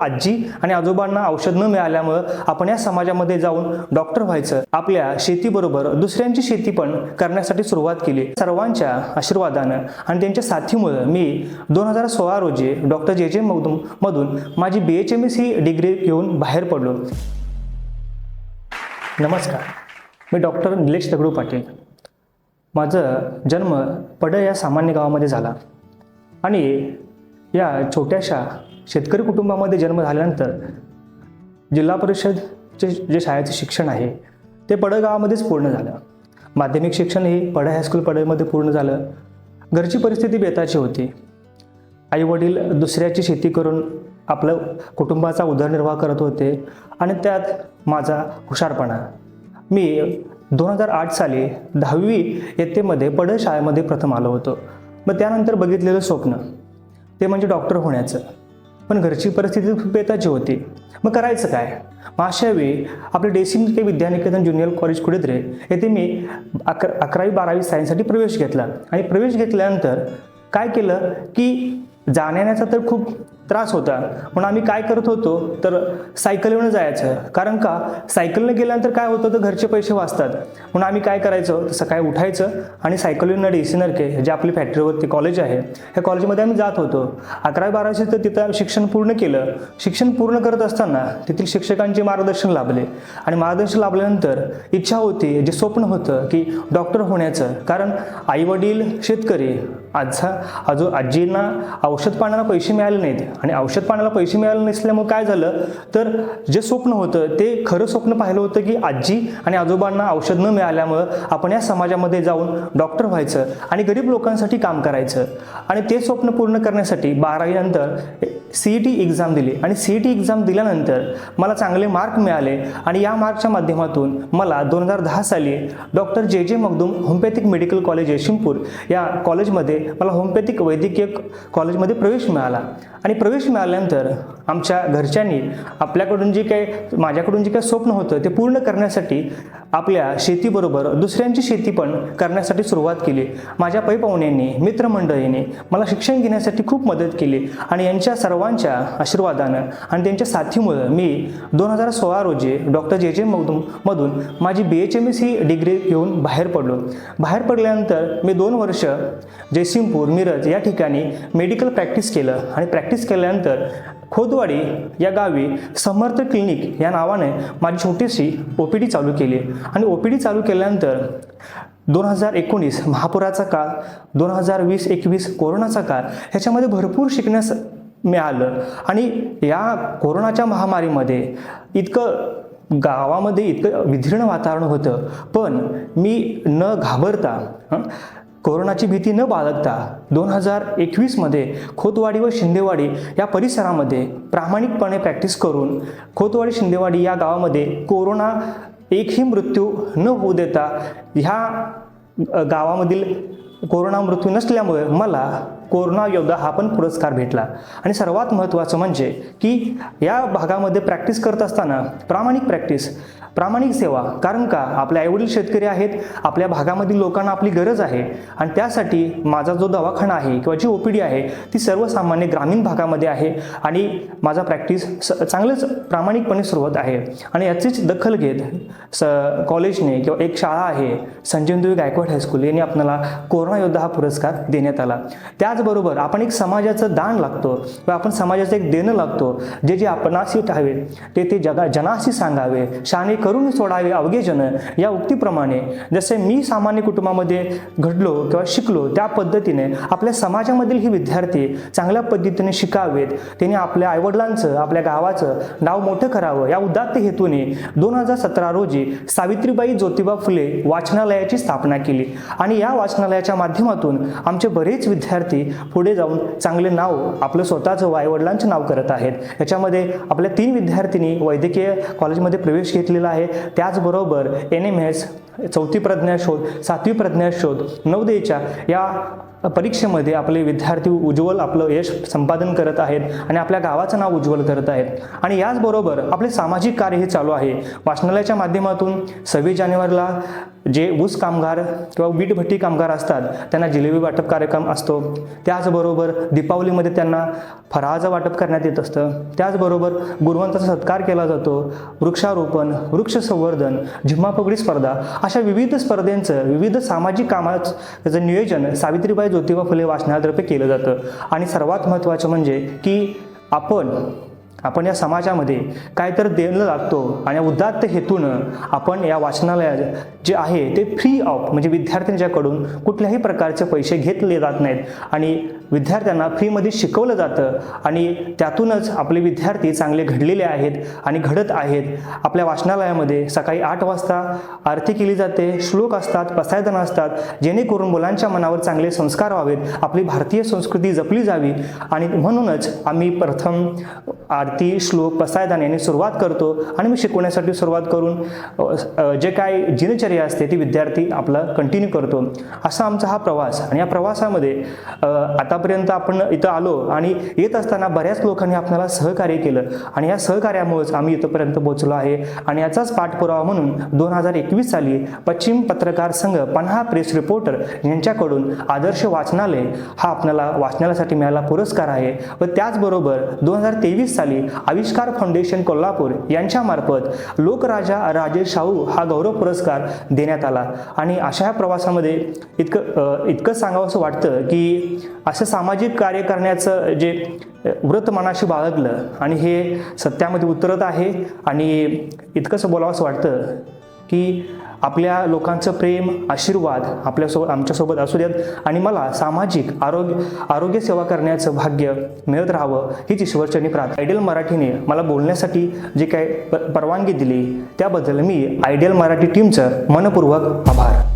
आजी आणि आजोबांना औषध न मिळाल्यामुळं आपण या समाजामध्ये जाऊन डॉक्टर व्हायचं. आपल्या शेतीबरोबर दुसऱ्यांची शेती पण करण्यासाठी सुरुवात केली. सर्वांच्या आशीर्वादानं आणि त्यांच्या साथीमुळं मी दोन हजार सोळा रोजी डॉक्टर जे जे मधून मधून माझी बी एच एम एस ही डिग्री घेऊन बाहेर पडलो. नमस्कार. मी डॉक्टर निलेश दगडू पाटील. माझं जन्म पड या सामान्य गावामध्ये झाला. आणि या छोट्याशा शेतकरी कुटुंबामध्ये जन्म झाल्यानंतर जिल्हा परिषदचे जे शाळेचं शिक्षण आहे ते पडगावामध्येच पूर्ण झालं. माध्यमिक शिक्षण हे पड हायस्कूल पडळमध्ये पूर्ण झालं. घरची परिस्थिती बेताची होती. आईवडील दुसऱ्याची शेती करून आपलं कुटुंबाचा उदरनिर्वाह करत होते आणि त्यात माझा हुशारपणा. मी दोन हजार आठ साली दहावी इयत्तेमध्ये पड शाळेमध्ये प्रथम आलो होतो. मग त्यानंतर बघितलेलं स्वप्न ते म्हणजे डॉक्टर होण्याचं. पण घरची परिस्थिती खूप बेताची होती. मग करायचं काय? मग अशा वेळी आपले डेसिंग के विद्यानिकेतन ज्युनियर कॉलेज कुडेद्रे येथे मी अकरा अकरावी बारावी सायन्ससाठी प्रवेश घेतला. आणि प्रवेश घेतल्यानंतर काय केलं की जाण्याचा तर खूप त्रास होता. म्हणून आम्ही काय करत होतो तर सायकलवरून जायचं. कारण का? सायकलनं गेल्यानंतर काय होतं तर घरचे पैसे वाचतात. म्हणून आम्ही काय करायचं तर सकाळी उठायचं आणि सायकलवरून डी सी नरके जे आपली फॅक्टरीवरती कॉलेज आहे ह्या कॉलेजमध्ये आम्ही जात होतो. अकरावी बाराशे तर तिथं शिक्षण पूर्ण केलं. शिक्षण पूर्ण करत असताना तेथील शिक्षकांचे मार्गदर्शन लाभले. आणि मार्गदर्शन लाभल्यानंतर इच्छा होती जे स्वप्न होतं की डॉक्टर होण्याचं. कारण आईवडील शेतकरी आजचा आजो आजींना औषध पाण्याला पैसे मिळाले नाहीत आणि औषध पाण्याला पैसे मिळाले नसल्यामुळे काय झालं? तर जे स्वप्न होतं ते खरं स्वप्न पाहिलं होतं की आजी आणि आजोबांना औषध न मिळाल्यामुळं आपण या समाजामध्ये जाऊन डॉक्टर व्हायचं आणि गरीब लोकांसाठी काम करायचं. आणि ते स्वप्न पूर्ण करण्यासाठी बारावीनंतर सी ई टी एक्झाम दिली. आणि सी ई टी एक्झाम दिल्यानंतर मला चांगले मार्क मिळाले. आणि या मार्कच्या माध्यमातून मला दोन हजार दहा साली doctor J J Magdum homoeopathic medical college Yashwantpur या कॉलेजमध्ये मला होमिओपॅथिक वैद्यकीय कॉलेजमध्ये प्रवेश मिळाला. आणि प्रवेश मिळाल्यानंतर आमच्या घरच्यांनी आपल्याकडून जे काही माझ्याकडून जे काही स्वप्न होतं ते पूर्ण करण्यासाठी आपल्या शेतीबरोबर दुसऱ्यांची शेती पण करण्यासाठी सुरुवात केली. माझ्या पै पाहुण्यांनी मित्रमंडळींनी मला शिक्षण घेण्यासाठी खूप मदत केली आणि यांच्या सर्वांच्या आशीर्वादानं आणि त्यांच्या साथीमुळं मी दोन हजार सोळा रोजी डॉक्टर जे जे मधून मधून माझी बी एच एम एस ही डिग्री घेऊन बाहेर पडलो. बाहेर पडल्यानंतर मी दोन वर्ष जयसिंगपूर मिरज या ठिकाणी मेडिकल प्रॅक्टिस केलं आणि प्रॅक्टिस केल्यानंतर खोदवाडी या गावी समर्थ क्लिनिक या नावाने माझी छोटीशी ओ पी डी चालू केली आणि ओ पी डी चालू केल्यानंतर दोन हजार एकोणीस महापुराचा काळ दोन हजार वीस एकवीस कोरोनाचा काळ ह्याच्यामध्ये भरपूर शिकण्यास मिळालं आणि या कोरोनाच्या महामारीमध्ये इतकं गावामध्ये इतकं विधीर्ण वातावरण होतं. पण मी न घाबरता कोरोनाची भीती न बाळगता दोन हजार एकवीसमध्ये खोतवाडी व शिंदेवाडी या परिसरामध्ये प्रामाणिकपणे प्रॅक्टिस करून खोतवाडी शिंदेवाडी या गावामध्ये कोरोना एकही मृत्यू न होऊ देता ह्या गावामधील कोरोना मृत्यू नसल्यामुळे मला कोरोना योद्धा हा पण पुरस्कार भेटला. आणि सर्वात महत्त्वाचं म्हणजे की या भागामध्ये प्रॅक्टिस करत असताना प्रामाणिक प्रॅक्टिस प्रामाणिक सेवा कारण का? आपले आईवडील शेतकरी आहेत आपल्या भागामधील लोकांना आपली गरज आहे आणि त्यासाठी माझा जो दवाखाना आहे किंवा जी ओ पी डी आहे ती सर्वसामान्य ग्रामीण भागामध्ये आहे आणि माझा प्रॅक्टिस स चांगलंच प्रामाणिकपणे सुरुवात आहे. आणि याचीच दखल घेत स कॉलेजने किंवा एक शाळा आहे संजीवदेवी गायकवाड हायस्कूल यांनी आपल्याला कोरोना योद्धा हा पुरस्कार देण्यात आला. त्याचबरोबर आपण एक समाजाचं दान लागतो किंवा आपण समाजाचं एक देणं लागतो. जे जे आपणाशी ठावे ते ते जगा जनाशी सांगावे शाने करून सोडावे अवघे जन या उक्तीप्रमाणे जसे मी सामान्य कुटुंबामध्ये घडलो किंवा शिकलो त्या पद्धतीने आपल्या समाजामधील ही विद्यार्थी चांगल्या पद्धतीने शिकावेत. त्यांनी आपल्या आईवडिलांचं आपल्या गावाचं नाव मोठं करावं. या उदात्त हेतूने दोन हजार सतरा रोजी सावित्रीबाई ज्योतिबा फुले वाचनालयाची स्थापना केली. आणि या वाचनालयाच्या माध्यमातून आमचे बरेच विद्यार्थी पुढे जाऊन चांगले नाव आपलं स्वतःचं व आईवडिलांचं नाव करत आहेत. याच्यामध्ये आपल्या तीन विद्यार्थिनी वैद्यकीय कॉलेजमध्ये प्रवेश घेतलेला आहे. त्याचबरोबर एन एम एस चौथी प्रज्ञाशोध सातवी प्रज्ञाशोध नवदेच्या या परीक्षेमध्ये आपले विद्यार्थी उज्ज्वल आपलं यश संपादन करत आहेत आणि आपल्या गावाचं नाव उज्ज्वल करत आहेत. आणि याचबरोबर आपले सामाजिक कार्य हे चालू आहे. वाचनालयाच्या माध्यमातून सव्वीस जानेवारीला जे ऊस कामगार किंवा वीटभट्टी कामगार असतात त्यांना जिलेबी वाटप कार्यक्रम असतो. त्याचबरोबर दीपावलीमध्ये त्यांना फराळाचं वाटप करण्यात येत असतं. त्याचबरोबर गुरुवंताचा सत्कार केला जातो. वृक्षारोपण वृक्ष संवर्धन झिम्मापगडी स्पर्धा अशा विविध स्पर्धेंचं विविध सामाजिक कामाचं त्याचं नियोजन सावित्रीबाई ज्योतिबा फुले वाचनातर्फे केलं जातं. आणि सर्वात महत्त्वाचं म्हणजे की आपण आपण या समाजामध्ये काय तर देणं लागतो आणि उदात्त हेतूनं आपण या वाचनालयात जे आहे ते फ्री ऑफ म्हणजे विद्यार्थ्यांच्याकडून कुठल्याही प्रकारचे पैसे घेतले जात नाहीत. आणि विद्यार्थ्यांना फ्रीमध्ये शिकवलं जातं आणि त्यातूनच आपले विद्यार्थी चांगले घडलेले आहेत आणि घडत आहेत. आपल्या वाचनालयामध्ये सकाळी आठ वाजता आरती केली जाते श्लोक असतात पसायदन असतात जेणेकरून मुलांच्या मनावर चांगले संस्कार व्हावेत आपली भारतीय संस्कृती जपली जावी आणि म्हणूनच आम्ही प्रथम आरती श्लोक पसायदान यांनी सुरुवात करतो आणि मी शिकवण्यासाठी सुरुवात करून जे काय दिनचर्या असते ती विद्यार्थी आपला कंटिन्यू करतो. असा आमचा हा प्रवास आणि या प्रवासामध्ये आता आतापर्यंत आपण इथं आलो आणि येत असताना बऱ्याच लोकांनी आपल्याला सहकार्य केलं. आणि या सहकार्यामुळेच आम्ही इथंपर्यंत पोहोचलो आहे. आणि याचाच पाठपुरावा म्हणून दोन हजार एकवीस साली पश्चिम पत्रकार संघ पन्हा प्रेस रिपोर्टर यांच्याकडून आदर्श वाचनालय हा आपल्याला वाचनालयासाठी मिळाला पुरस्कार आहे व त्याचबरोबर दोन हजार तेवीस साली आविष्कार फाउंडेशन कोल्हापूर यांच्यामार्फत लोकराजा राजेश शाहू हा गौरव पुरस्कार देण्यात आला. आणि अशा प्रवासामध्ये इतकं इतकंच सांगावं सांगावंसं वाटतं की असं सामाजिक कार्य करण्याचं जे व्रत मनाशी बाळगलं आणि हे सत्यामध्ये उतरत आहे आणि इतकंसं बोलावंसं वाटतं की आपल्या लोकांचं प्रेम आशीर्वाद आपल्यासोबत आमच्यासोबत असू देत आणि मला सामाजिक आरोग्य आरोग्य सेवा करण्याचं भाग्य मिळत राहावं हीच ईश्वरचरणी प्रार्थना. आयडियल मराठीने मला बोलण्यासाठी जे काय प- परवानगी दिली त्याबद्दल मी आयडियल मराठी टीमचं मनपूर्वक आभार.